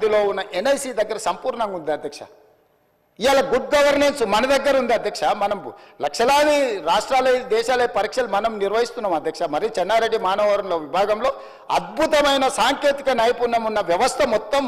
అందులో ఉన్న ఎన్ఐసి దగ్గర సంపూర్ణంగా ఉంది అధ్యక్ష. ఇవాళ గుడ్ గవర్నెన్స్ మన దగ్గర ఉంది అధ్యక్ష. మనం లక్షలాది రాష్ట్రాల దేశాల పరీక్షలు మనం నిర్వహిస్తున్నాం అధ్యక్ష. మరి చెన్నారెడ్డి మానవరంలో విభాగంలో అద్భుతమైన సాంకేతిక నైపుణ్యం ఉన్న వ్యవస్థ మొత్తం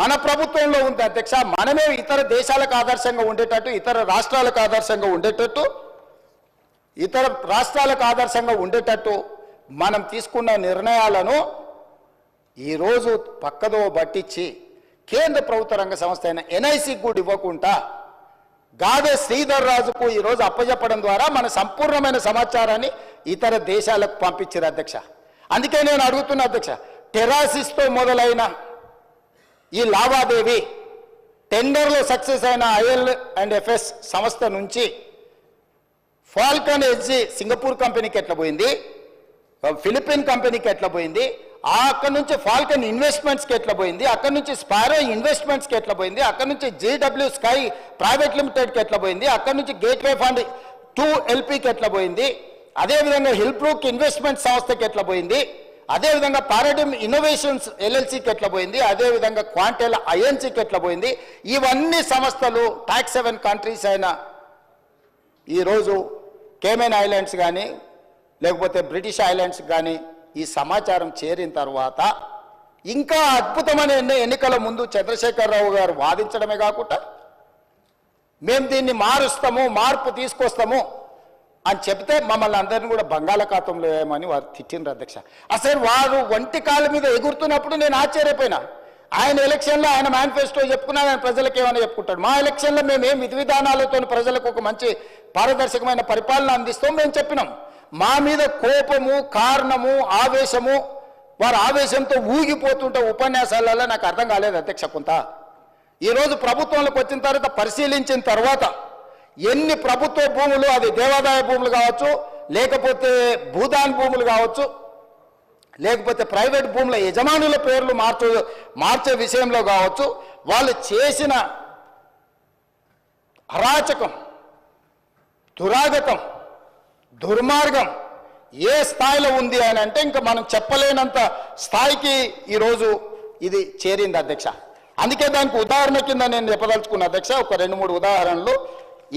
మన ప్రభుత్వంలో ఉంది అధ్యక్ష. మనమే ఇతర దేశాలకు ఆదర్శంగా ఉండేటట్టు ఇతర రాష్ట్రాలకు ఆదర్శంగా ఉండేటట్టు ఇతర రాష్ట్రాలకు ఆదర్శంగా ఉండేటట్టు మనం తీసుకున్న నిర్ణయాలను ఈరోజు పక్కదో పట్టించి కేంద్ర ప్రభుత్వ రంగ సంస్థ అయిన ఎన్ఐసికి కూడా ఇవ్వకుండా గాదే శ్రీధర్ రాజుకు ఈరోజు అప్పజెప్పడం ద్వారా మన సంపూర్ణమైన సమాచారాన్ని ఇతర దేశాలకు పంపించారు అధ్యక్ష. అందుకే నేను అడుగుతున్నా అధ్యక్ష టెరాసిస్తో మొదలైన ఈ లావాదేవి టెండర్లో సక్సెస్ అయిన ఐఎల్ అండ్ ఎఫ్ఎస్ సంస్థ నుంచి ఫాల్కన్ ఎస్జీ సింగపూర్ కంపెనీకి ఎట్లా పోయింది? ఫిలిపిన్ కంపెనీకి ఎట్లా పోయింది? అక్కడ నుంచి ఫాల్కన్ ఇన్వెస్ట్మెంట్స్కి ఎట్లా పోయింది అక్కడ నుంచి స్పారో ఇన్వెస్ట్మెంట్స్కి ఎట్లా పోయింది అక్కడ నుంచి జేడబ్ల్యూ స్కై ప్రైవేట్ లిమిటెడ్కి ఎట్లా పోయింది అక్కడ నుంచి గేట్వే ఫండ్ టూ ఎల్పీకి ఎట్లా పోయింది అదేవిధంగా హిల్ప్రూక్ ఇన్వెస్ట్మెంట్ సంస్థకి ఎట్లా పోయింది అదేవిధంగా పారాడిమ్ ఇన్నోవేషన్స్ ఎల్ఎల్సీకి ఎట్లా పోయింది అదేవిధంగా క్వాంటెల్ ఐఎన్సీకి ఎట్లా పోయింది. ఇవన్నీ సంస్థలు ట్యాక్స్ సెవెన్ కంట్రీస్ అయిన ఈరోజు కేమెన్ ఐలాండ్స్ కానీ లేకపోతే బ్రిటిష్ ఐలాండ్స్ కానీ ఈ సమాచారం చేరిన తర్వాత ఇంకా అద్భుతమైన ఎన్నికల ముందు చంద్రశేఖరరావు గారు వాదించడమే కాకుండా మేము దీన్ని మారుస్తాము మార్పు తీసుకొస్తాము అని చెప్తే మమ్మల్ని అందరిని కూడా బంగాళాఖాతంలో వేయమని వారు తిట్టినారు అధ్యక్ష. అసలు వారు వంటి కాళ్ళ మీద ఎగురుతున్నప్పుడు నేను ఆశ్చర్యపోయినా. ఆయన ఎలక్షన్లో ఆయన మేనిఫెస్టో చెప్పుకున్నా ఆయన ప్రజలకు ఏమైనా చెప్పుకుంటాడు? మా ఎలక్షన్లో మేము ఏం విధి విధానాలతో ప్రజలకు ఒక మంచి పారదర్శకమైన పరిపాలన అందిస్తాం మేము చెప్పినాం. మా మీద కోపము కారణము ఆవేశము వారు ఆవేశంతో ఊగిపోతుంటే ఉపన్యాసాలలో నాకు అర్థం కాలేదు అధ్యక్ష కొంత. ఈరోజు ప్రభుత్వంలోకి వచ్చిన తర్వాత పరిశీలించిన తర్వాత ఎన్ని ప్రభుత్వ భూములు అది దేవాదాయ భూములు కావచ్చు లేకపోతే భూదాన్ భూములు కావచ్చు లేకపోతే ప్రైవేట్ భూముల యజమానుల పేర్లు మార్చు మార్చే విషయంలో కావచ్చు వాళ్ళు చేసిన అరాచకం దురాగతం దుర్మార్గం. ఏ స్థాయిలో ఉంది అని అంటే ఇంకా మనం చెప్పలేనంత స్థాయికి ఈరోజు ఇది చేరింది అధ్యక్ష. అందుకే దానికి ఉదాహరణ కింద నేను చెప్పదలుచుకున్న అధ్యక్ష ఒక రెండు మూడు ఉదాహరణలు.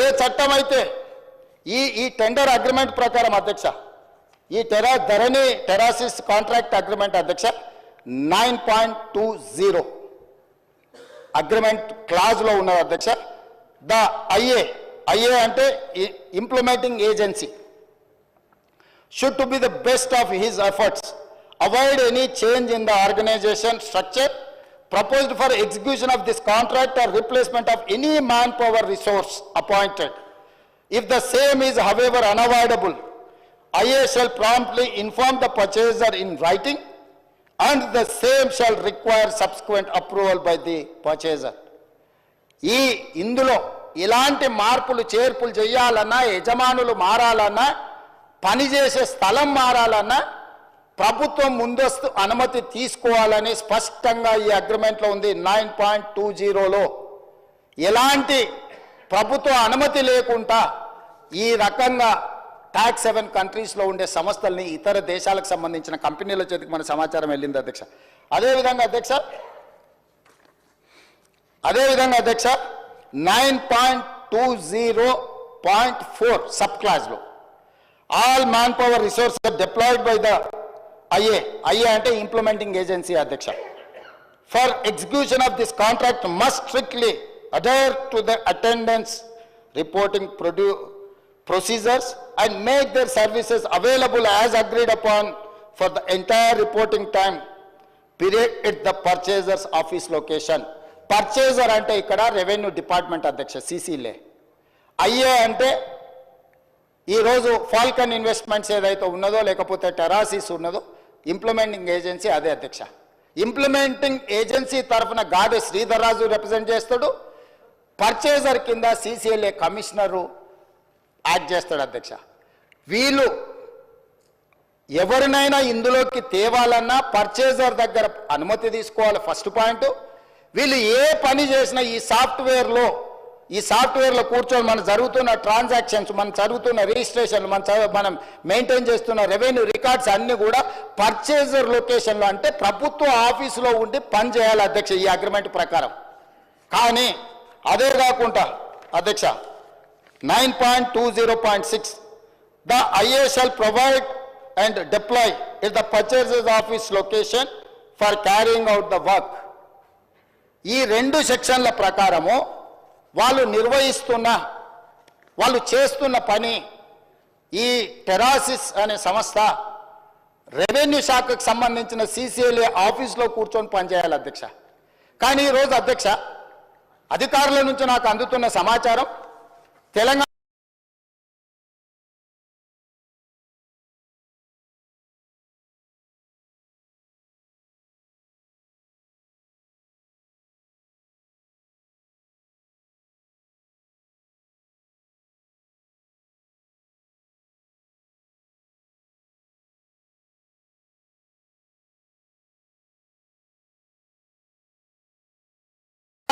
ఏ చట్టం అయితే ఈ ఈ టెండర్ అగ్రిమెంట్ ప్రకారం అధ్యక్ష ఈ Terra Dharani Terrasis contract agreement అధ్యక్ష nine point two zero agreement క్లాజ్లో ఉన్నది అధ్యక్ష. ద ఐఏ ఐఏ అంటే implementing agency. Should to be the best of his efforts, avoid any change in the organization structure proposed for execution of this contract or replacement of any manpower resource appointed. If the same is however unavoidable, IA shall promptly inform the purchaser in writing and the same shall require subsequent approval by the purchaser. ఈ ఇందులో ఇలాంటి మార్పులు చేర్పులు చేయాలన్నా యజమానులు మారాలన్నా పనిచేసే స్థలం మారాలన్నా ప్రభుత్వం ముందస్తు అనుమతి తీసుకోవాలని స్పష్టంగా ఈ అగ్రిమెంట్లో ఉంది. నైన్ పాయింట్ టూ జీరోలో ఎలాంటి ప్రభుత్వ అనుమతి లేకుండా ఈ రకంగా ట్యాక్స్ సెవెన్ కంట్రీస్లో ఉండే సంస్థల్ని ఇతర దేశాలకు సంబంధించిన కంపెనీల చేతికి మన సమాచారం వెళ్ళింది అధ్యక్ష. అదేవిధంగా అధ్యక్ష అదేవిధంగా అధ్యక్ష nine point two zero point four sub క్లాస్లో all man power resource deployed by the IA IA అంటే ఇంప్లిమెంటింగ్ ఏజెన్సీ అధ్యక్ష. For execution of this contract must strictly adhere to the attendance reporting ప్రొడ్యూ procedures and make their services available as agreed upon for the entire reporting time period at the purchaser's office location purchaser అంటే ఇక్కడ revenue department అధ్యక్ష సిసిలే IA అంటే ఈరోజు Falcon investments ఏదైతే ఉన్నదో లేకపోతే టెరాసిస్ ఉన్నదో implementing agency అదే అధ్యక్ష. ఇంప్లిమెంటింగ్ ఏజెన్సీ తరఫున గాడి శ్రీధర్రాజు రిప్రజెంట్ చేస్తాడు. పర్చేజర్ కింద సిసిఎల్ఏ కమిషనరు యాడ్ చేస్తాడు అధ్యక్ష. వీళ్ళు ఎవరినైనా ఇందులోకి తేవాలన్నా పర్చేజర్ దగ్గర అనుమతి తీసుకోవాలి ఫస్ట్ పాయింట్ వీళ్ళు ఏ పని చేసినా ఈ సాఫ్ట్వేర్లో ఈ సాఫ్ట్వేర్లో కూర్చొని మనం జరుగుతున్న ట్రాన్సాక్షన్స్ మన జరుగుతున్న రిజిస్ట్రేషన్ మన మనం మెయింటైన్ చేస్తున్న రెవెన్యూ రికార్డ్స్ అన్ని కూడా పర్చేజర్ లొకేషన్లో అంటే ప్రభుత్వ ఆఫీసులో ఉండి పని చేయాలి అధ్యక్ష ఈ అగ్రిమెంట్ ప్రకారం. కానీ అదే కాకుండా అధ్యక్ష nine point two zero point six the IASL provide and deploy it the purchases office location for carrying out the work. ఈ రెండు సెక్షన్ల ప్రకారము వాళ్ళు నిర్వహిస్తున్న వాళ్ళు చేస్తున్న పని ఈ టెరాసిస్ అనే సంస్థ రెవెన్యూ శాఖకు సంబంధించిన సీసీఎల్ఏ ఆఫీస్లో కూర్చొని పనిచేయాలి అధ్యక్ష. కానీ ఈరోజు అధ్యక్ష అధికారుల నుంచి నాకు అందుతున్న సమాచారం తెలంగాణ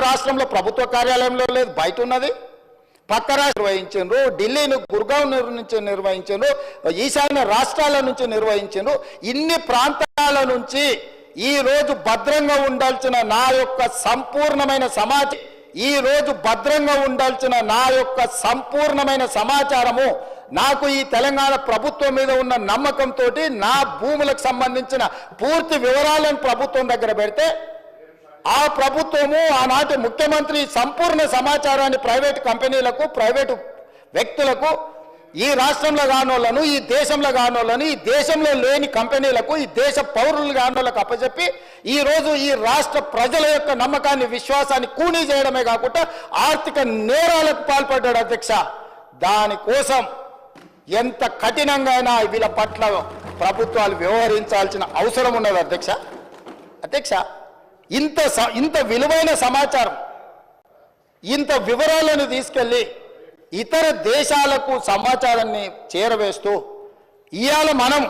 రాష్ట్రంలో ప్రభుత్వ కార్యాలయంలో లేదు బయట ఉన్నది. పక్క రాష్ట్రం నిర్వహించారు ఢిల్లీని గుర్గావ్ నుంచి నిర్వహించారు ఈశాన్య రాష్ట్రాల నుంచి నిర్వహించారు ఇన్ని ప్రాంతాల నుంచి ఈ రోజు భద్రంగా ఉండాల్సిన నా యొక్క సంపూర్ణమైన సమాచారం ఈ రోజు భద్రంగా ఉండాల్సిన నా యొక్క సంపూర్ణమైన సమాచారము నాకు ఈ తెలంగాణ ప్రభుత్వం మీద ఉన్న నమ్మకంతో నా భూములకు సంబంధించిన పూర్తి వివరాలను ప్రభుత్వం దగ్గర పెడితే ఆ ప్రభుత్వము ఆనాటి ముఖ్యమంత్రి సంపూర్ణ సమాచారాన్ని ప్రైవేట్ కంపెనీలకు ప్రైవేటు వ్యక్తులకు ఈ రాష్ట్రంలో కానోళ్ళను ఈ దేశంలో కానోళ్ళను ఈ దేశంలో లేని కంపెనీలకు ఈ దేశ పౌరులు కానోళ్ళకు అప్పచెప్పి ఈ రోజు ఈ రాష్ట్ర ప్రజల యొక్క నమ్మకాన్ని విశ్వాసాన్ని కూనీ చేయడమే కాకుండా ఆర్థిక నేరాలకు పాల్పడ్డాడు అధ్యక్ష. దానికోసం ఎంత కఠినంగా అయినా వీళ్ళ పట్ల ప్రభుత్వాలు వ్యవహరించాల్సిన అవసరం ఉన్నది అధ్యక్ష. అధ్యక్ష ఇంత స- ఇంత విలువైన సమాచారం ఇంత వివరాలను తీసుకెళ్ళి ఇతర దేశాలకు సమాచారాన్ని చేరవేస్తూ ఇవాళ మనం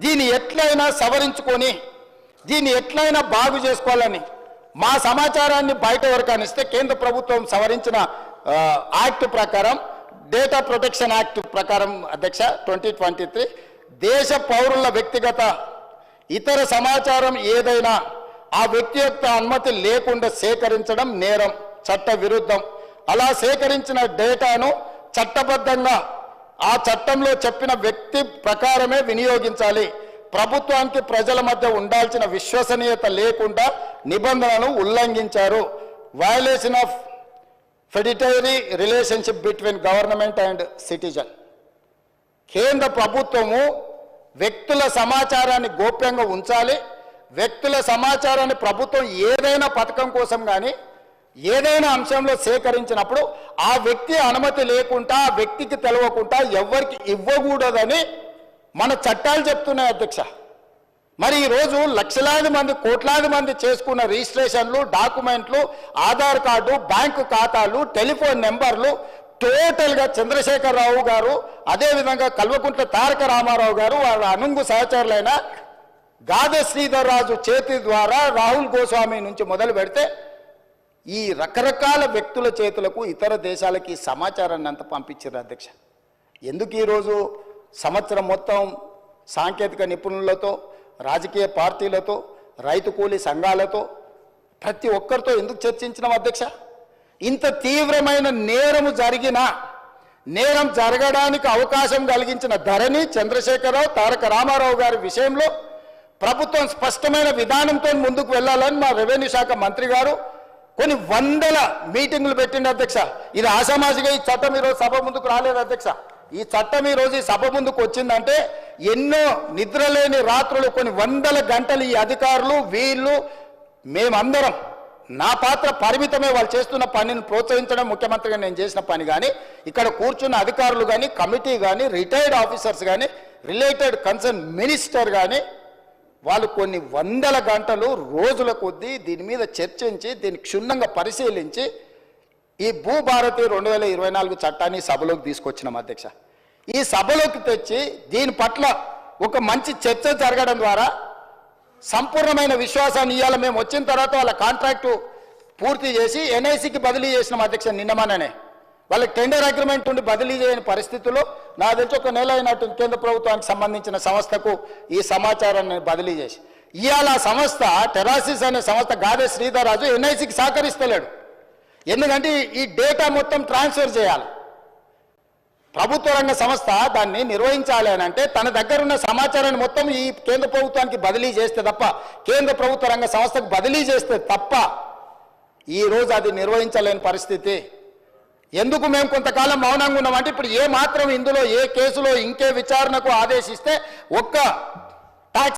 దీన్ని ఎట్లయినా సవరించుకొని దీన్ని ఎట్లయినా బాగు చేసుకోవాలని మా సమాచారాన్ని బయట వరకు అనిస్తే కేంద్ర ప్రభుత్వం సవరించిన యాక్ట్ ప్రకారం డేటా ప్రొటెక్షన్ యాక్ట్ ప్రకారం అధ్యక్ష ట్వంటీ ట్వంటీ త్రీ దేశ పౌరుల వ్యక్తిగత ఇతర సమాచారం ఏదైనా ఆ వ్యక్తి యొక్క అనుమతి లేకుండా సేకరించడం నేరం చట్ట విరుద్ధం. అలా సేకరించిన డేటాను చట్టబద్ధంగా ఆ చట్టంలో చెప్పిన వ్యక్తి ప్రకారమే వినియోగించాలి. ప్రభుత్వానికి ప్రజల మధ్య ఉండాల్సిన విశ్వసనీయత లేకుండా నిబంధనలను ఉల్లంఘించారు. Violation of fiduciary relationship between government and citizen కేంద్ర ప్రభుత్వము వ్యక్తుల సమాచారాన్ని గోప్యంగా ఉంచాలి. వ్యక్తుల సమాచారాన్ని ప్రభుత్వం ఏదైనా పథకం కోసం కానీ ఏదైనా అంశంలో సేకరించినప్పుడు ఆ వ్యక్తి అనుమతి లేకుండా ఆ వ్యక్తికి తెలవకుండా ఎవరికి ఇవ్వకూడదని మన చట్టాలు చెప్తున్నాయి అధ్యక్ష. మరి ఈరోజు లక్షలాది మంది కోట్లాది మంది చేసుకున్న రిజిస్ట్రేషన్లు డాక్యుమెంట్లు ఆధార్ కార్డు బ్యాంకు ఖాతాలు టెలిఫోన్ నెంబర్లు టోటల్గా చంద్రశేఖరరావు గారు అదేవిధంగా కల్వకుంట్ల తారక రామారావు గారు వారి అనుంగు సహచరులైన గాద శ్రీధర్రాజు చేతి ద్వారా రాహుల్ గోస్వామి నుంచి మొదలు పెడితే ఈ రకరకాల వ్యక్తుల చేతులకు ఇతర దేశాలకి సమాచారాన్ని అంత పంపించారు అధ్యక్ష. ఎందుకు ఈరోజు సంవత్సరం మొత్తం సాంకేతిక నిపుణులతో రాజకీయ పార్టీలతో రైతు కూలీ సంఘాలతో ప్రతి ఒక్కరితో ఎందుకు చర్చించినాం అధ్యక్ష? ఇంత తీవ్రమైన నేరము జరిగిన నేరం జరగడానికి అవకాశం కలిగించిన ధరణి చంద్రశేఖరరావు తారక రామారావు గారి విషయంలో ప్రభుత్వం స్పష్టమైన విధానంతో ముందుకు వెళ్ళాలని మా రెవెన్యూ శాఖ మంత్రి గారు కొన్ని వందల మీటింగులు పెట్టిండు అధ్యక్ష. ఇది ఆషామాషిగా ఈ చట్టం ఈరోజు సభ ముందుకు రాలేదు అధ్యక్ష. ఈ చట్టం ఈరోజు ఈ సభ ముందుకు వచ్చిందంటే ఎన్నో నిద్రలేని రాత్రులు కొన్ని వందల గంటలు ఈ అధికారులు వీళ్ళు మేమందరం నా పాత్ర పరిమితమే వాళ్ళు చేస్తున్న పనిని ప్రోత్సహించడం ముఖ్యమంత్రిగా నేను చేసిన పని కానీ ఇక్కడ కూర్చున్న అధికారులు కానీ కమిటీ కానీ రిటైర్డ్ ఆఫీసర్స్ కానీ రిలేటెడ్ కన్సర్న్ మినిస్టర్ కానీ వాళ్ళు కొన్ని వందల గంటలు రోజుల కొద్దీ దీని మీద చర్చించి దీన్ని క్షుణ్ణంగా పరిశీలించి ఈ భూభారతి రెండు వేల ఇరవై నాలుగు చట్టాన్ని సభలోకి తీసుకొచ్చినాం అధ్యక్ష. ఈ సభలోకి తెచ్చి దీని పట్ల ఒక మంచి చర్చ జరగడం ద్వారా సంపూర్ణమైన విశ్వాసాన్ని ఇవ్వాలి మేము వచ్చిన తర్వాత వాళ్ళ కాంట్రాక్టు పూర్తి చేసి ఎన్ఐసికి బదిలీ చేసినాం అధ్యక్ష నిన్నమాననే వాళ్ళకి టెండర్ అగ్రిమెంట్ ఉండి బదిలీ చేయని పరిస్థితుల్లో నా తెలిసి ఒక నెల అయినట్టు కేంద్ర ప్రభుత్వానికి సంబంధించిన సంస్థకు ఈ సమాచారాన్ని బదిలీ చేసి. ఇవాళ ఆ సంస్థ టెరాసిస్ అనే సంస్థ గాదే శ్రీధర్రాజు ఎన్ఐసికి సహకరిస్తలేడు. ఎందుకంటే ఈ డేటా మొత్తం ట్రాన్స్ఫర్ చేయాలి. ప్రభుత్వ రంగ సంస్థ దాన్ని నిర్వహించాలి అని అంటే తన దగ్గర ఉన్న సమాచారాన్ని మొత్తం ఈ కేంద్ర ప్రభుత్వానికి బదిలీ చేస్తే తప్ప కేంద్ర ప్రభుత్వ రంగ సంస్థకు బదిలీ చేస్తే తప్ప ఈ రోజు అది నిర్వహించలేని పరిస్థితి. ఎందుకు మేము కొంతకాలం మౌనంగా ఉన్నామంటే ఇప్పుడు ఏ మాత్రం ఇందులో ఏ కేసులో ఇంకే విచారణకు ఆదేశిస్తే ఒక్క